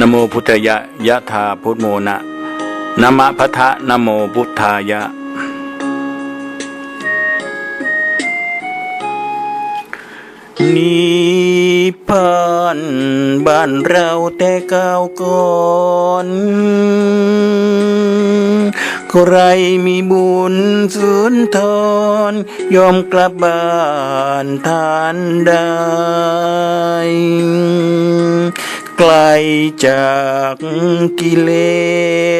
นโมพุทธยะยะธาพุทโมนะนมะพะทะนโมพุทธายะ นิพพานบ้านเราแต่เก่าก่อนใครมีบุญสุนทรยอมกลับบ้านทานได้ ไกลจากกิเล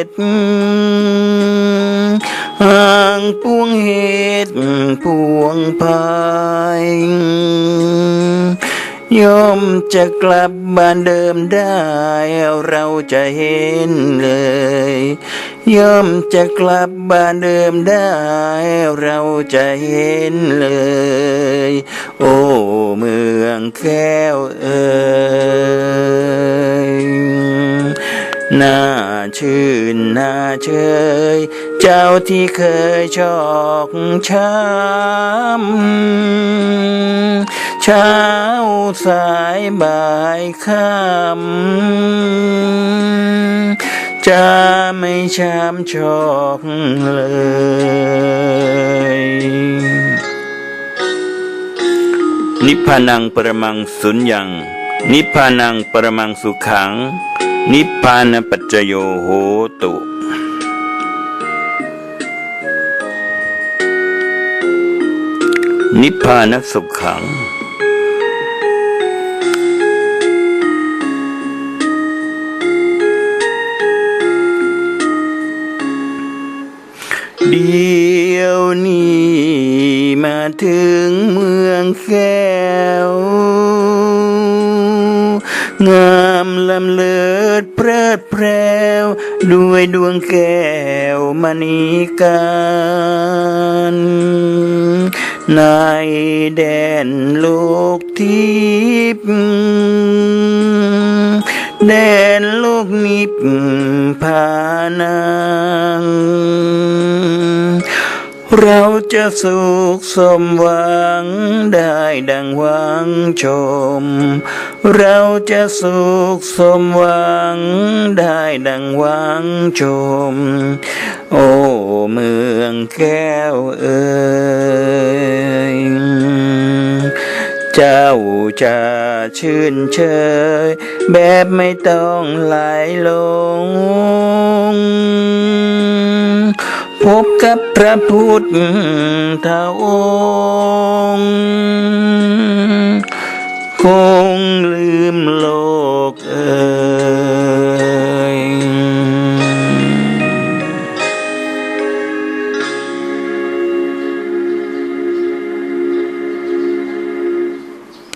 สห่างปวงเหตุปวงภายยอมจะกลับบ้านเดิมได้ เราจะเห็นเลยยอมจะกลับบ้านเดิมได้ เราจะเห็นเลย โอ้เมืองแก้วเอ่ย น่าชื่นน่าเชย เจ้าที่เคยชอกช้ำเช้าสายบ่ายค่ำจะไม่ช้ำชอกเลยนิพพานังปรมังสุญญัง นิพพานังปรมังสุขัง นิพพานปัจจโยโหตุ นิพพานสุขัง เดี๋ยวนี้มาถึงเมืองแก้ว งามลำเลิศเพลิดเพลวด้วยดวงแก้วมณีการในแดนโลกทิพย์แดนโลกนิพพานัง เราจะสุขสมหวังได้ดังหวังชม เราจะสุขสมหวังได้ดังหวังชม โอ้เมืองแก้วเอ่ยเจ้าจะชื่นเชยแบบไม่ต้องไหลลง พบกับพระพุทธองค์ คงลืมโลก